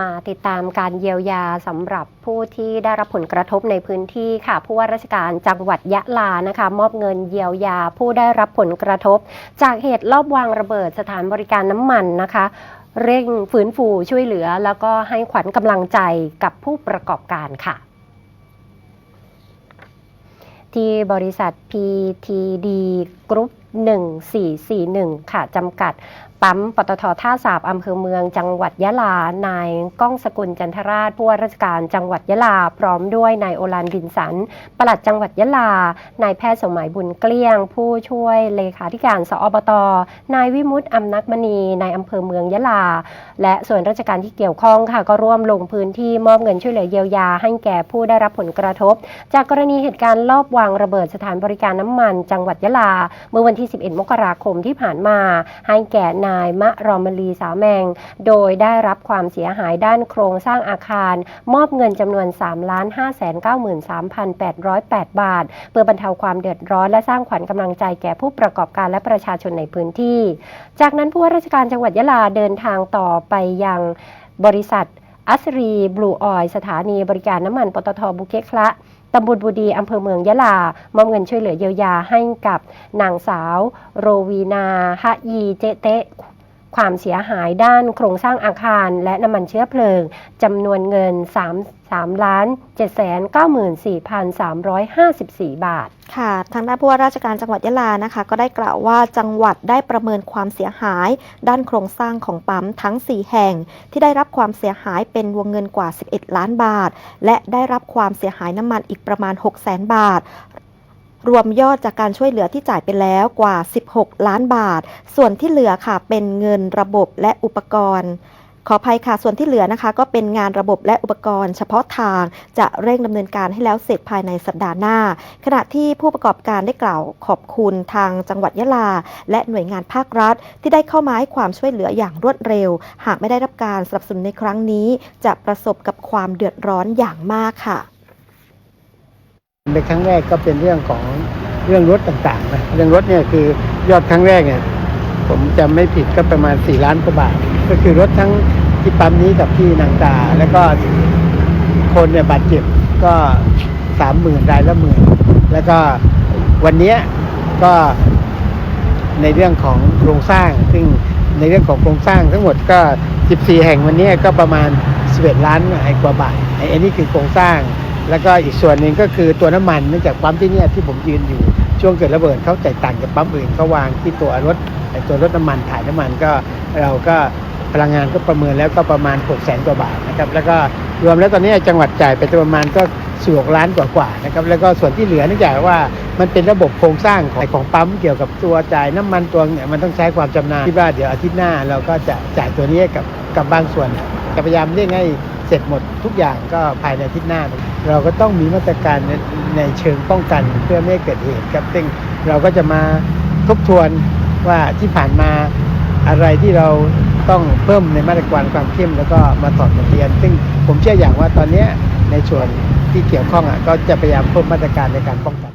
มาติดตามการเยียวยาสำหรับผู้ที่ได้รับผลกระทบในพื้นที่ค่ะ ผู้ว่าราชการจังหวัดยะลานะคะ มอบเงินเยียวยาผู้ได้รับผลกระทบ จากเหตุลอบวางระเบิดสถานบริการน้ำมันนะคะ เร่งฟื้นฟูช่วยเหลือ แล้วก็ให้ขวัญกำลังใจกับผู้ประกอบการค่ะที่บริษัท PTD Group 1441 ค่ะจำกัด ปั๊มปตทท่าสาบอำเภอเมือง จังหวัดยะลา นายก้องสกุลจันทราชผู้ว่าราชการจังหวัดยะลา พร้อมด้วยนายโอลานบินสันปลัดจังหวัดยะลา นายแพทย์สมัยบุญเกลี้ยง ผู้ช่วยเลขาธิการสอบต นายวิมุตติอำนักมณีนายอำเภอเมืองยะลา และส่วนราชการที่เกี่ยวข้องค่ะ ก็ร่วมลงพื้นที่มอบเงินช่วยเหลือเยียวยา ให้แก่ผู้ได้รับผลกระทบ จากกรณีเหตุการณ์ลอบวางระเบิดสถานบริการน้ำมัน จังหวัดยะลาเมื่อวันที่11 มกราคมที่ผ่านมา ให้แก่นายมะรอมลีสาแมง โดยได้รับความเสียหายด้านโครงสร้างอาคาร มอบเงินจำนวน3 5 9 3 8 0 8 บาท เพื่อบรรเทาความเดือดร้อนและสร้างขวัญกำลังใจแก่ผู้ประกอบการและประชาชนในพื้นที่ จากนั้นผู้ว่าราชการจังหวัดยะลาเดินทางต่อไปยังบริษัทอัสรีบลูออยสถานีบริการน้ำมันปตทบุเกคละ ตำบลบุดีอำเภอเมืองยะลามอบเงินช่วยเหลือเยียวยาให้กับนางสาวโรวีนาฮะยีเจเตะความเสียหายด้านโครงสร้างอาคาร และน้ำมันเชื้อเพลิงจำนวนเงิน 3 3ล้าน7 9 4 3 5 4 บาท ค่ะ ทางด้านผู้ว่าราชการจังหวัดยะลานะคะ ก็ได้กล่าวว่าจังหวัดได้ประเมินความเสียหาย ด้านโครงสร้างของปั๊มทั้ง 4 แห่ง ที่ได้รับความเสียหายเป็นวงเงินกว่า 11 ล้านบาท และได้รับความเสียหายน้ำมันอีกประมาณ 6 0 0 0 0 0 บาทรวมยอดจากการช่วยเหลือที่จ่ายไปแล้วกว่า 16 ล้านบาท ส่วนที่เหลือค่ะเป็นเงินระบบและอุปกรณ์ ขออภัยค่ะ ส่วนที่เหลือนะคะ ก็เป็นงานระบบและอุปกรณ์ เฉพาะทางจะเร่งดำเนินการให้แล้วเสร็จภายในสัปดาห์หน้า ขณะที่ผู้ประกอบการได้กล่าวขอบคุณทางจังหวัดยะลา และหน่วยงานภาครัฐ ที่ได้เข้ามาให้ความช่วยเหลืออย่างรวดเร็ว หากไม่ได้รับการสนับสนุนในครั้งนี้ จะประสบกับความเดือดร้อนอย่างมากค่ะในครั้งแรกก็เป็นเรื่องของเรื่องรถต่างๆนะเรื่องรถเนี่ยคือยอดครั้งแรกเนี่ยผมจำไม่ผิดก็ประมาณ 4 ล้านกว่าบาท ก็คือรถทั้ง ที่ปั๊มนี้กับที่นางตา แล้วก็คนเนี่ยบาดเจ็บก็สามหมื่นรายละหมื่นแล้วก็วันเนี้ยก็ในเรื่องของโครงสร้าง ซึ่งในเรื่องของโครงสร้างทั้งหมดก็ 14 แห่งวันเนี้ยก็ประมาณ 11 ล้านกว่าบาทไอ้นนี้คือโครงสร้าง แล้วก็อีกส่วนหนึ่งก็คือตัวน้ำมันเนื่องจากปั๊มที่เนี่ยที่ผมยืนอยู่ช่วงเกิดระเบิดเขาแตกต่างจากปั๊มอื่นเขาวางที่ตัวรถไอ้ตัวรถน้ำมันถ่ายน้ำมันก็เราก็ พลังงานก็ประเมินแล้วก็ประมาณ6 0แสนกว่าบาทนะครับแล้วก็รวมแล้วตอนนี้จังหวัดจ่ายไปประมาณก็สี่ล้านกว่าๆนะครับแล้วก็ส่วนที่เหลือเนื่องจากว่ามันเป็นระบบโครงสร้างของของปั๊มเกี่ยวกับตัวจ่ายน้ำมันตัวเนี่ยมันต้องใช้ความจำนาญที่ว่าเดี๋ยวอาทิตย์หน้าเราก็จะจ่ายตัวนี้กับกับบางส่วนจะพยายามเร่งให้เสร็จหมดทุกอย่างก็ภายในอาทิตย์หน้า เราก็ต้องมีมาตรการในในเชิงป้องกันเพื่อไม่ให้เกิดเหตุครับซึ่งเราก็จะมาทบทวนว่าที่ผ่านมาอะไรที่เรา ต้องเพิ่มในมาตรการความเข้มแล้วก็มาถอดบทเรียน ซึ่งผมเชื่ออย่างว่าตอนนี้ในส่วนที่เกี่ยวข้องอะก็จะพยายามเพิ่มมาตรการในการป้องกัน